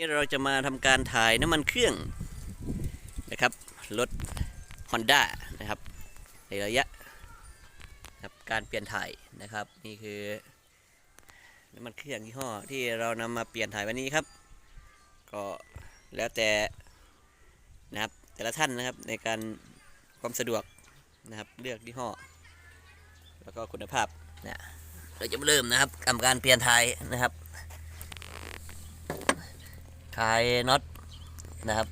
นี่เราจะมาทำการถ่ายน้ำมันเครื่องนะครับรถ Honda นะครับในระยะครับการเปลี่ยนถ่ายนะครับ นี่คือน้ำมันเครื่องยี่ห้อที่เรานำมาเปลี่ยนถ่ายวันนี้ครับ ก็แล้วแต่นะครับแต่ละท่านนะครับในการความสะดวกนะครับเลือกยี่ห้อ แล้วก็คุณภาพนะเราจะเริ่มนะครับกับการเปลี่ยนถ่ายนะครับ คลายน็อตนะครับ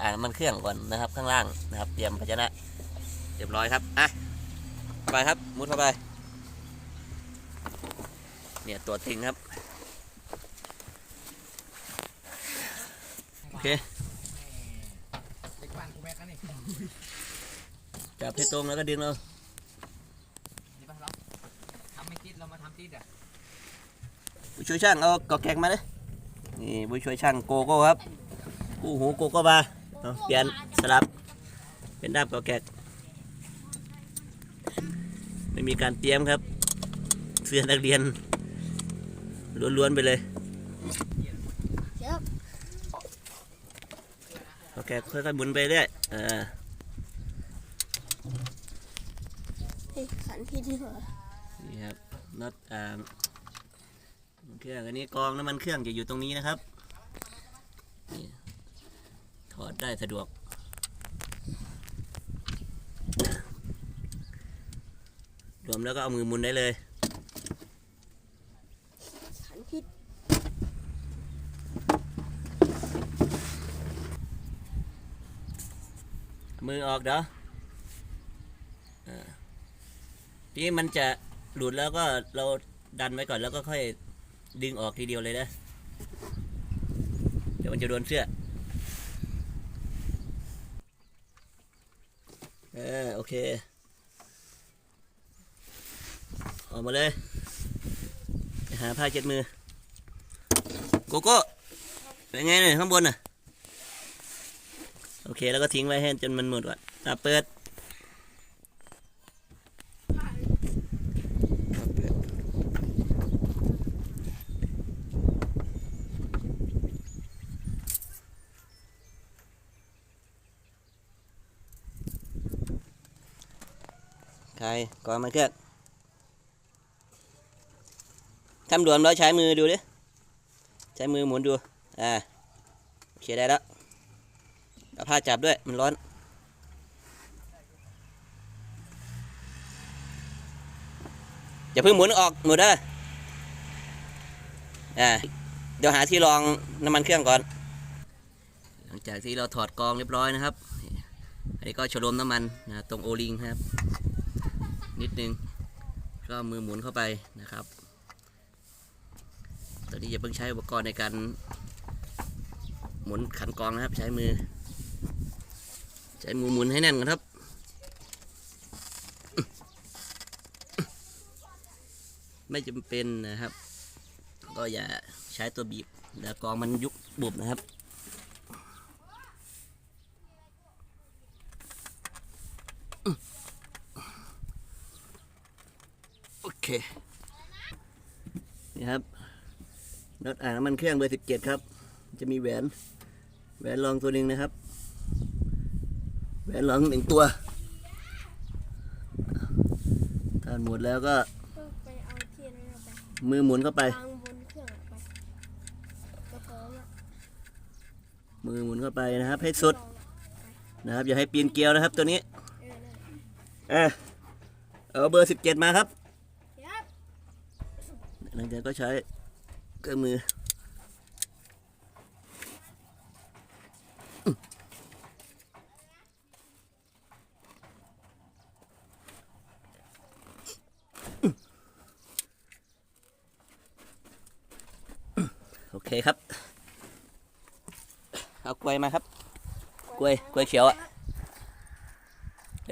อ่างน้ำมันเครื่องก่อนนะครับข้างล่างนะครับ เตรียมภาชนะเรียบร้อยครับอะเข้าไปครับ มุดเข้าไป เนี่ยตัวทิ้งครับ โอเคเด็กบ้านกูแม็กนะนี่จับให้ตรงแล้วก็ดึงเรานี่ป่ะเราทำไม่ติดเรามาทำติดอะผู้ช่วยช่างเอากอกแกงมาเลย นี่ผู้ช่วยช่างโกโก้ครับกู้หูโกโก้มาเอาเปลี่ยนสลับ เป็นด้ามกอกแกงไม่มีการเตรียมครับ เสื้อนักเรียนล้วนๆไปเลยเดี๋ยวโอเคค่อยๆหมุนไปเรื่อยเออเฮ้ยขันที่ดีกว่านี่ครับน็อตอ่า เครื่องอันนี้กรองน้ำมันเครื่องจะอยู่ตรงนี้นะครับนี่ถอดได้สะดวก รวมแล้วก็เอามือหมุนได้เลยขันที่มือออกเด้ออ่าทีนี้มันจะหลุดแล้วก็เราดันไว้ก่อนแล้วก็ค่อย ดึงออกทีเดียวเลยนะ เดี๋ยวมันจะโดนเสื้อ เออโอเค ออกมาเลย หาผ้าเช็ดมือ โกโก้เป็นไงเนี่ยข้างบนน่ะ โอเคแล้วก็ทิ้งไว้ให้จนมันหมดก่อนอะเปิด ใครก่อนมันเครื่องทำด่วนแล้วใช้มือดูดิ ใช้มือหมุนดู อ่าโอเคได้แล้วเอาผ้าจับด้วย มันร้อน อย่าเพิ่งหมุนออกหมุนได้อ่า เดี๋ยวหาที่รองน้ำมันเครื่องก่อน หลังจากที่เราถอดกองเรียบร้อยนะครับ อันนี้ก็ชโลมน้ำมันนะตรงโอลิงครับ นิดนึง ก็มือหมุนเข้าไปนะครับ ตอนนี้อย่าเพิ่งใช้อุปกรณ์ในการหมุนขันกองนะครับ ใช้มือ ใช้มือหมุนให้แน่นก่อนครับไม่จำเป็นนะครับ ก็อย่าใช้ตัวบีบเดี๋ยวกองมันยุบบุบนะครับ เคนี่ครับน็อตอ่างน้ำมันเครื่องเบอร์สิบเจ็ดครับ จะมีแหวนแหวนรองตัวหนึ่งนะครับ แหวนรองหนึ่งตัวถ้าหมดแล้วก็ก็ไปเอาเทียนนั่นเอาไปมือหมุนเข้าไป วางบนเครื่องอะไปกระโปรงอะมือหมุนเข้าไปนะครับ ให้สุดลองอะนะครับ อย่าให้ปีนเกลียวนะครับ ตัวนี้เออนั่นเออเอาเบอร์สิบเจ็ดมาครับยับ หลังจากก็ใช้เครื่องมือโอเคครับ เอากล้วยมาครับ กล้วย กล้วยเขียวอะ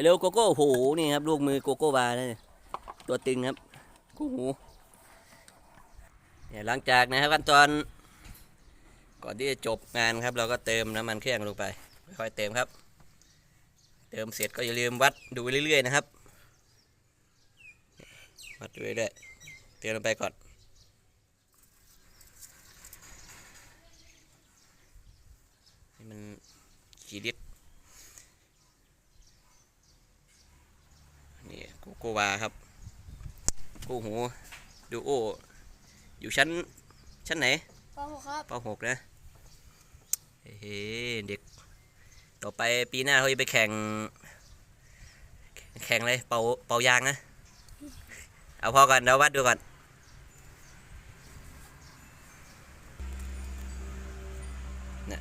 เร็วโกโก้โห นี่ครับ ลูกมือโกโก้บาร์เลยตัวตึงครับคู่หู เนี่ยหลังจากนะครับขั้นตอนก่อนที่จะจบงานครับ เราก็เติมน้ำมันเครื่องลงไปค่อยๆเติมครับ เติมเสร็จก็อย่าลืมวัดดูไปเรื่อยๆนะครับวัดดูเรื่อยๆเติมลงไปก่อนกี่ลิตรนี่โกโกวาครับกู้หูดูโอ อยู่ชั้น ชั้นไหนปหกครับปหกนะเฮ้เด็ก ต่อไปปีหน้าเขาจะไปแข่ง แข่งอะไรเป่าเป่ายางนะ เอาพอก่อนเดี๋ยววัดดูก่อน เนี่ย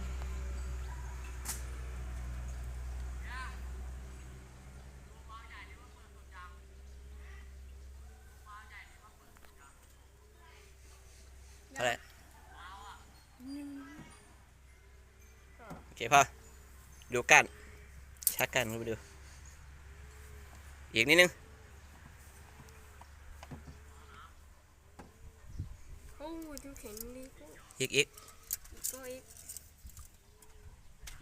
เท่าไหร่ โอ เคพ่อดูก้านชักก้านเข้าไปดู อีกนิดนึงโอ้ดูแข็งดีก็อีกอีกก็อีก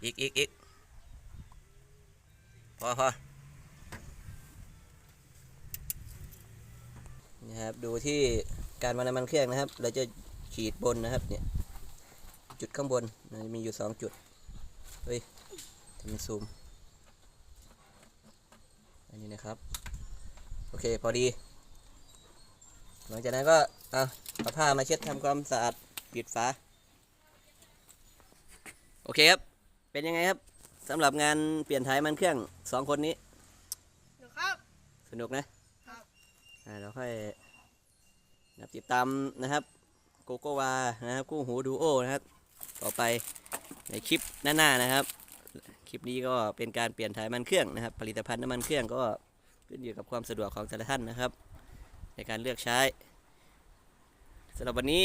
อีกอีกอีกพอพอนะครับ ดูที่การวางน้ำมันเครื่องนะครับ เราจะขีดบนนะครับเนี่ย จุดข้างบนมันมีอยู่สองจุด เฮ้ยทำเป็นซูม อันนี้นะครับ โอเค พอดี หลังจากนั้นก็เอาเอาผ้ามาเช็ดทำความสะอาดปิดฝา โอเคครับ เป็นยังไงครับสำหรับงานเปลี่ยนถ่ายมันเครื่องสองคนนี้นะครับสนุกนะ ครับอ่าเราค่อยนะครับติดตามนะครับ โกโกวานะครับคู่หูดูโอนะครับ ต่อไป ในคลิปหน้าๆนะครับ คลิปนี้ก็เป็นการเปลี่ยนถ่ายมันเครื่องนะครับ ผลิตภัณฑ์น้ำมันเครื่องก็ขึ้นอยู่กับความสะดวกของแต่ละท่านนะครับ ในการเลือกใช้สำหรับวันนี้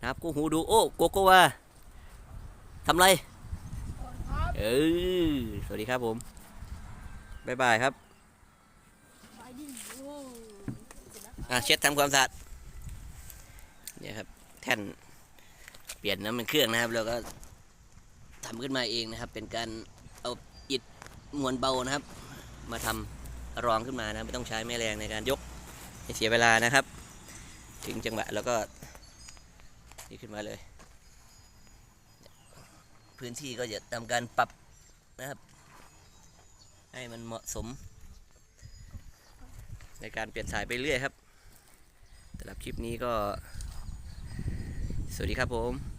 นะครับคู่หูดูโอ้โกโกวาทำไรก่อนครับเออสวัสดีครับผมบ๊ายบายครับอ้เสร็จแล้วอะเช็ดทำความสะอาดเนี่ยครับแท่นเปลี่ยนน้ำมันเครื่องนะครับ แล้วก็ ทำขึ้นมาเองนะครับ เป็นการเอาอิฐมวลเบานะครับ มาทำรองขึ้นมานะไม่ต้องใช้แม่แรงในการยกให้เสียเวลานะครับ ถึงจังหวะแล้วก็นี่ขึ้นมาเลย พื้นที่ก็จะทำการปรับนะครับ ให้มันเหมาะสม ในการเปลี่ยนสายไปเรื่อยครับสำหรับคลิปนี้ก็ สวัสดีครับผม